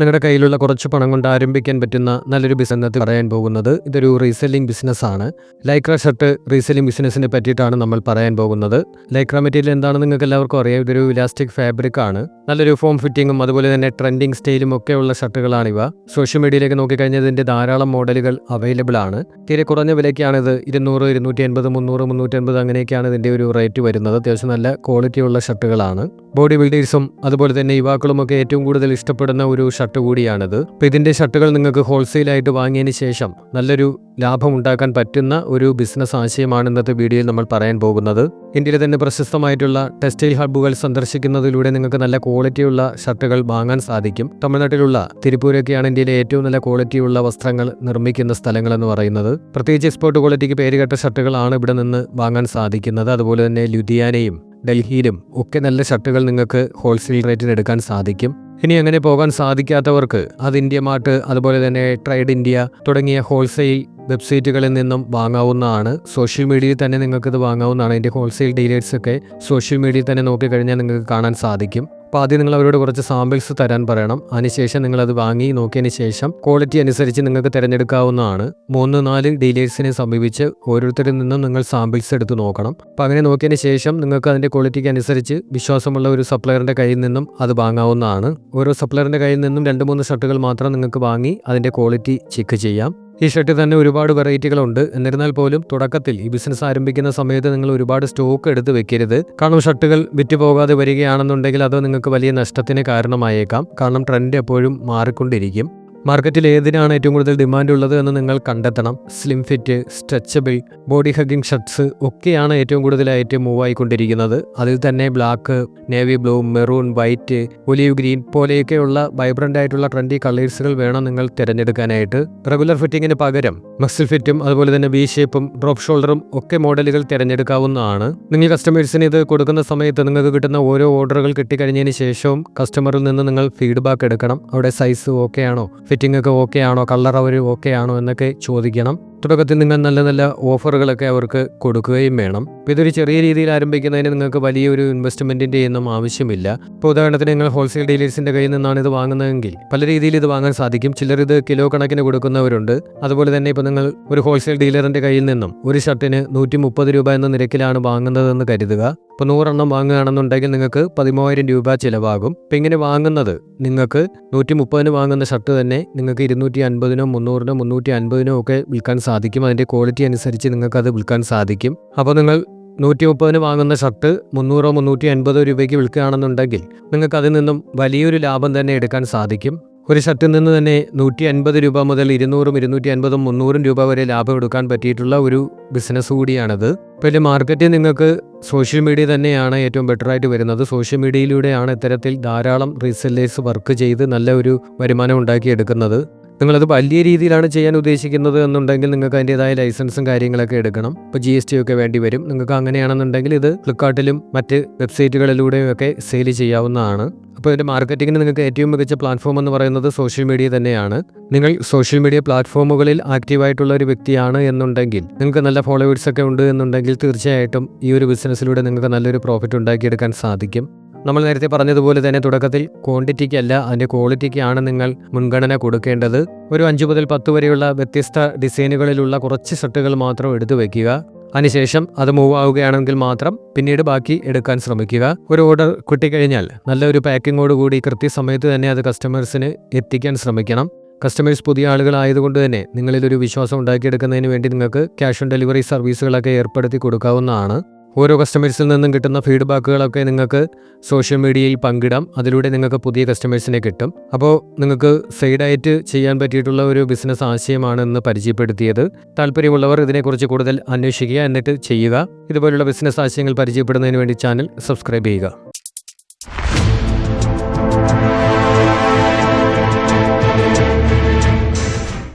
നിങ്ങളുടെ കയ്യിലുള്ള കുറച്ച് പണം കൊണ്ട് ആരംഭിക്കാൻ പറ്റുന്ന നല്ലൊരു ബിസിനസ് പറയാൻ പോകുന്നത് ഇതൊരു റീസെല്ലിംഗ് ബിസിനസ്സാണ് ലൈക്ര ഷർട്ട് റീസെല്ലിംഗ് ബിസിനസ്സിനെ പറ്റിയിട്ടാണ് നമ്മൾ പറയാൻ പോകുന്നത്. ലൈക്ര മെറ്റീരിയൽ എന്താണെന്ന് നിങ്ങൾക്ക് എല്ലാവർക്കും അറിയാം. ഇതൊരു ഇലാസ്റ്റിക് ഫാബ്രിക് ആണ്. നല്ലൊരു ഫോം ഫിറ്റിങ്ങും അതുപോലെ തന്നെ ട്രെൻഡിങ് സ്റ്റൈലും ഒക്കെ ഉള്ള ഷർട്ടുകളാണിവ സോഷ്യൽ മീഡിയയിലേക്ക് നോക്കിക്കഴിഞ്ഞാൽ ഇതിന്റെ ധാരാളം മോഡലുകൾ അവൈലബിൾ ആണ്. തീരെ കുറഞ്ഞ വിലയ്ക്കാണിത് ഇരുന്നൂറ് ഇരുന്നൂറ്റി അൻപത് മുന്നൂറ് മുന്നൂറ്റി അൻപത് അങ്ങനെയൊക്കെയാണ് ഇതിന്റെ ഒരു റേറ്റ് വരുന്നത്. അത്യാവശ്യം നല്ല ക്വാളിറ്റിയുള്ള ഷർട്ടുകളാണ് ബോഡി ബിൽഡേഴ്സും അതുപോലെ തന്നെ യുവാക്കളും ഒക്കെ ഏറ്റവും കൂടുതൽ ഇഷ്ടപ്പെടുന്ന ഒരു ഷർട്ട് കൂടിയാണിത്. അപ്പോൾ ഇതിന്റെ ഷർട്ടുകൾ നിങ്ങൾക്ക് ഹോൾസെയിലായിട്ട് വാങ്ങിയതിന് ശേഷം നല്ലൊരു ലാഭം ഉണ്ടാക്കാൻ പറ്റുന്ന ഒരു ബിസിനസ് ആശയമാണ് ഇന്നത്തെ വീഡിയോയിൽ നമ്മൾ പറയാൻ പോകുന്നത്. ഇന്ത്യയിലെ തന്നെ പ്രശസ്തമായിട്ടുള്ള ടെക്സ്റ്റൈൽ ഹബ്ബുകൾ സന്ദർശിക്കുന്നതിലൂടെ നിങ്ങൾക്ക് നല്ല ക്വാളിറ്റിയുള്ള ഷർട്ടുകൾ വാങ്ങാൻ സാധിക്കും. തമിഴ്നാട്ടിലുള്ള തിരുപ്പൂരൊക്കെയാണ് ഇന്ത്യയിലെ ഏറ്റവും നല്ല ക്വാളിറ്റിയുള്ള വസ്ത്രങ്ങൾ നിർമ്മിക്കുന്ന സ്ഥലങ്ങൾ എന്ന് പറയുന്നത്. പ്രത്യേകിച്ച് എക്സ്പോർട്ട് ക്വാളിറ്റിക്ക് പേരുകെട്ട ഷർട്ടുകളാണ് ഇവിടെ നിന്ന് വാങ്ങാൻ സാധിക്കുന്നത്. അതുപോലെ തന്നെ ലുധിയാനയും ഡൽഹിയിലും ഒക്കെ നല്ല ഷർട്ടുകൾ നിങ്ങൾക്ക് ഹോൾസെയിൽ റേറ്റിന് എടുക്കാൻ സാധിക്കും. ഇനി അങ്ങനെ പോകാൻ സാധിക്കാത്തവർക്ക് അത് ഇന്ത്യ മാർട്ട് അതുപോലെ തന്നെ ട്രേഡ് ഇന്ത്യ തുടങ്ങിയ ഹോൾസെയിൽ വെബ്സൈറ്റുകളിൽ നിന്നും വാങ്ങാവുന്നതാണ്. സോഷ്യൽ മീഡിയയിൽ തന്നെ നിങ്ങൾക്കിത് വാങ്ങാവുന്നതാണ്. അതിന്റെ ഹോൾസെയിൽ ഡീലേഴ്സ് ഒക്കെ സോഷ്യൽ മീഡിയയിൽ തന്നെ നോക്കിക്കഴിഞ്ഞാൽ നിങ്ങൾക്ക് കാണാൻ സാധിക്കും. അപ്പോൾ ആദ്യം നിങ്ങൾ അവരോട് കുറച്ച് സാമ്പിൾസ് തരാൻ പറയണം. അതിനുശേഷം നിങ്ങളത് വാങ്ങി നോക്കിയതിന് ശേഷം ക്വാളിറ്റി അനുസരിച്ച് നിങ്ങൾക്ക് തിരഞ്ഞെടുക്കാവുന്നതാണ്. മൂന്ന് നാല് ഡീലേഴ്സിനെ സമീപിച്ച് ഓരോരുത്തരിൽ നിന്നും നിങ്ങൾ സാമ്പിൾസ് എടുത്ത് നോക്കണം. അപ്പോൾ അങ്ങനെ നോക്കിയതിന് ശേഷം നിങ്ങൾക്ക് അതിന്റെ ക്വാളിറ്റിക്ക് അനുസരിച്ച് വിശ്വാസമുള്ള ഒരു സപ്ലയറിന്റെ കയ്യിൽ നിന്നും അത് വാങ്ങാവുന്നതാണ്. ഓരോ സപ്ലയറിന്റെ കയ്യിൽ നിന്നും രണ്ട് മൂന്ന് ഷർട്ടുകൾ മാത്രം നിങ്ങൾക്ക് വാങ്ങി അതിന്റെ ക്വാളിറ്റി ചെക്ക് ചെയ്യാം. ഈ ഷർട്ടിൽ തന്നെ ഒരുപാട് വെറൈറ്റികളുണ്ട്. എന്നിരുന്നാൽ പോലും തുടക്കത്തിൽ ഈ ബിസിനസ് ആരംഭിക്കുന്ന സമയത്ത് നിങ്ങൾ ഒരുപാട് സ്റ്റോക്ക് എടുത്ത് വെക്കരുത്. കാരണം ഷർട്ടുകൾ വിറ്റ് പോകാതെ വരികയാണെന്നുണ്ടെങ്കിൽ അത് നിങ്ങൾക്ക് വലിയ നഷ്ടത്തിന് കാരണമായേക്കാം. കാരണം ട്രെൻഡ് എപ്പോഴും മാറിക്കൊണ്ടിരിക്കും. മാർക്കറ്റിൽ ഏതിനാണ് ഏറ്റവും കൂടുതൽ ഡിമാൻഡ് ഉള്ളത് എന്ന് നിങ്ങൾ കണ്ടെത്തണം. Slim fit stretchable body hugging shirts ഒക്കെയാണ് ഏറ്റവും കൂടുതലായിട്ട് മൂവ് ആയിക്കൊണ്ടിരിക്കുന്നത്. അതിൽ തന്നെ black navy blue maroon white olive green പോലെയൊക്കെയുള്ള vibrant ആയിട്ടുള്ള ട്രെൻഡി കളേഴ്സുകൾ വേണം നിങ്ങൾ തിരഞ്ഞെടുക്കാനായിട്ട്. റെഗുലർ ഫിറ്റിങ്ങിന് പകരം മസിൽ ഫിറ്റും അതുപോലെ തന്നെ വി ഷേപ്പും ഡ്രോപ്പ് ഷോൾഡറും ഒക്കെ മോഡലുകൾ തിരഞ്ഞെടുക്കാവുന്നതാണ്. നിങ്ങൾ കസ്റ്റമേഴ്സിന് ഇത് കൊടുക്കുന്ന സമയത്ത് നിങ്ങൾക്ക് കിട്ടുന്ന ഓരോ ഓർഡറുകൾ കിട്ടിക്കഴിഞ്ഞതിന് ശേഷവും കസ്റ്റമറിൽ നിന്ന് നിങ്ങൾ ഫീഡ്ബാക്ക് എടുക്കണം. അവിടെ സൈസ് ഓക്കെ ആണോ? ഫിറ്റിംഗ് ഒക്കെ ഓക്കെ ആണോ കളർ അവർ ഓക്കെ ആണോ എന്നൊക്കെ ചോദിക്കണം. തുടക്കത്തിൽ നിങ്ങൾ നല്ല നല്ല ഓഫറുകളൊക്കെ അവർക്ക് കൊടുക്കുകയും വേണം. ഇപ്പോൾ ഇതൊരു ചെറിയ രീതിയിൽ ആരംഭിക്കുന്നതിന് നിങ്ങൾക്ക് വലിയൊരു ഇൻവെസ്റ്റ്മെന്റിന്റെ ഒന്നും ആവശ്യമില്ല. ഇപ്പോൾ ഉദാഹരണത്തിന് നിങ്ങൾ ഹോൾസെയിൽ ഡീലേഴ്സിന്റെ കയ്യിൽ നിന്നാണ് ഇത് വാങ്ങുന്നതെങ്കിൽ പല രീതിയിൽ ഇത് വാങ്ങാൻ സാധിക്കും. ചിലർ ഇത് കിലോ കണക്കിന് കൊടുക്കുന്നവരുണ്ട്. അതുപോലെ തന്നെ ഇപ്പോൾ നിങ്ങൾ ഒരു ഹോൾസെയിൽ ഡീലറിന്റെ കയ്യിൽ നിന്നും ഒരു ഷർട്ടിന് നൂറ്റി മുപ്പത് രൂപ എന്ന നിരക്കിലാണ് വാങ്ങുന്നതെന്ന് കരുതുക. ഇപ്പോൾ നൂറെണ്ണം വാങ്ങുകയാണെന്നുണ്ടെങ്കിൽ നിങ്ങൾക്ക് പതിമൂവായിരം രൂപ ചിലവാകും. ഇപ്പം ഇങ്ങനെ വാങ്ങുന്നത് നിങ്ങൾക്ക് നൂറ്റി മുപ്പതിന് വാങ്ങുന്ന ഷർട്ട് തന്നെ നിങ്ങൾക്ക് ഇരുന്നൂറ്റി അൻപതിനോ മുന്നൂറിനോ മുന്നൂറ്റി അൻപതിനോ ഒക്കെ വിൽക്കാൻ സാധിക്കും. അതിന്റെ ക്വാളിറ്റി അനുസരിച്ച് നിങ്ങൾക്കത് വിൽക്കാൻ സാധിക്കും. അപ്പോൾ നിങ്ങൾ നൂറ്റി മുപ്പതിന് വാങ്ങുന്ന ഷർട്ട് മുന്നൂറോ മുന്നൂറ്റി അൻപതോ രൂപയ്ക്ക് വിൽക്കുകയാണെന്നുണ്ടെങ്കിൽ നിങ്ങൾക്ക് അതിൽ നിന്നും വലിയൊരു ലാഭം തന്നെ എടുക്കാൻ സാധിക്കും. ഒരു ഷർട്ടിൽ നിന്ന് തന്നെ നൂറ്റി അൻപത് രൂപ മുതൽ ഇരുന്നൂറും ഇരുന്നൂറ്റി അൻപതും മുന്നൂറും രൂപ വരെ ലാഭം എടുക്കാൻ പറ്റിയിട്ടുള്ള ഒരു ബിസിനസ് കൂടിയാണത്. ഇപ്പോൾ മാർക്കറ്റിൽ നിങ്ങൾക്ക് സോഷ്യൽ മീഡിയ തന്നെയാണ് ഏറ്റവും ബെറ്റർ ആയിട്ട് വരുന്നത്. സോഷ്യൽ മീഡിയയിലൂടെയാണ് ഇത്തരത്തിൽ ധാരാളം റീസെല്ലേഴ്സ് വർക്ക് ചെയ്ത് നല്ല ഒരു വരുമാനം ഉണ്ടാക്കിയെടുക്കുന്നത്. നിങ്ങളത് വലിയ രീതിയിലാണ് ചെയ്യാൻ ഉദ്ദേശിക്കുന്നത് എന്നുണ്ടെങ്കിൽ നിങ്ങൾക്ക് അതിന്റെതായ ലൈസൻസും കാര്യങ്ങളൊക്കെ എടുക്കണം. ഇപ്പോൾ ജി എസ് ടി ഒക്കെ വേണ്ടി വരും. നിങ്ങൾക്ക് അങ്ങനെയാണെന്നുണ്ടെങ്കിൽ ഇത് ഫ്ലിപ്കാർട്ടിലും മറ്റ് വെബ്സൈറ്റുകളിലൂടെയും ഒക്കെ സെയിൽ ചെയ്യാവുന്നതാണ്. അപ്പോൾ ഇതിന്റെ മാർക്കറ്റിങ്ങിന് നിങ്ങൾക്ക് ഏറ്റവും മികച്ച പ്ലാറ്റ്ഫോം എന്ന് പറയുന്നത് സോഷ്യൽ മീഡിയ തന്നെയാണ്. നിങ്ങൾ സോഷ്യൽ മീഡിയ പ്ലാറ്റ്ഫോമുകളിൽ ആക്റ്റീവായിട്ടുള്ള ഒരു വ്യക്തിയാണ് എന്നുണ്ടെങ്കിൽ നിങ്ങൾക്ക് നല്ല ഫോളോവേഴ്സ് ഒക്കെ ഉണ്ട് എന്നുണ്ടെങ്കിൽ തീർച്ചയായിട്ടും ഈ ഒരു ബിസിനസ്സിലൂടെ നിങ്ങൾക്ക് നല്ലൊരു പ്രോഫിറ്റ് ഉണ്ടാക്കിയെടുക്കാൻ സാധിക്കും. നമ്മൾ നേരത്തെ പറഞ്ഞതുപോലെ തന്നെ തുടക്കത്തിൽ ക്വാണ്ടിറ്റിക്കല്ല അതിന്റെ ക്വാളിറ്റിക്കാണ് നിങ്ങൾ മുൻഗണന കൊടുക്കേണ്ടത്. ഒരു അഞ്ച് മുതൽ പത്ത് വരെയുള്ള വ്യത്യസ്ത ഡിസൈനുകളിലുള്ള കുറച്ച് ഷർട്ടുകൾ മാത്രം എടുത്തു വയ്ക്കുക. അതിനുശേഷം അത് മൂവ് ആവുകയാണെങ്കിൽ മാത്രം പിന്നീട് ബാക്കി എടുക്കാൻ ശ്രമിക്കുക. ഒരു ഓർഡർ കിട്ടിക്കഴിഞ്ഞാൽ നല്ലൊരു പാക്കിങ്ങോട് കൂടി കൃത്യസമയത്ത് തന്നെ അത് കസ്റ്റമേഴ്സിന് എത്തിക്കാൻ ശ്രമിക്കണം. കസ്റ്റമേഴ്സ് പുതിയ ആളുകളായതുകൊണ്ട് തന്നെ നിങ്ങളിലൊരു വിശ്വാസം ഉണ്ടാക്കിയെടുക്കുന്നതിന് വേണ്ടി നിങ്ങൾക്ക് ക്യാഷ് ഓൺ ഡെലിവറി സർവീസുകളൊക്കെ ഏർപ്പെടുത്തി കൊടുക്കാവുന്നതാണ്. ഓരോ കസ്റ്റമേഴ്സിൽ നിന്നും കിട്ടുന്ന ഫീഡ്ബാക്കുകളൊക്കെ നിങ്ങൾക്ക് സോഷ്യൽ മീഡിയയിൽ പങ്കിടാം. അതിലൂടെ നിങ്ങൾക്ക് പുതിയ കസ്റ്റമേഴ്സിനെ കിട്ടും. അപ്പോൾ നിങ്ങൾക്ക് സൈഡായിട്ട് ചെയ്യാൻ പറ്റിയിട്ടുള്ള ഒരു ബിസിനസ് ആശയമാണ് ഇന്ന് പരിചയപ്പെടുത്തിയത്. താല്പര്യമുള്ളവർ ഇതിനെക്കുറിച്ച് കൂടുതൽ അന്വേഷിക്കുക എന്നിട്ട് ചെയ്യുക. ഇതുപോലുള്ള ബിസിനസ് ആശയങ്ങൾ പരിചയപ്പെടുന്നതിന് വേണ്ടി ചാനൽ സബ്സ്ക്രൈബ് ചെയ്യുക.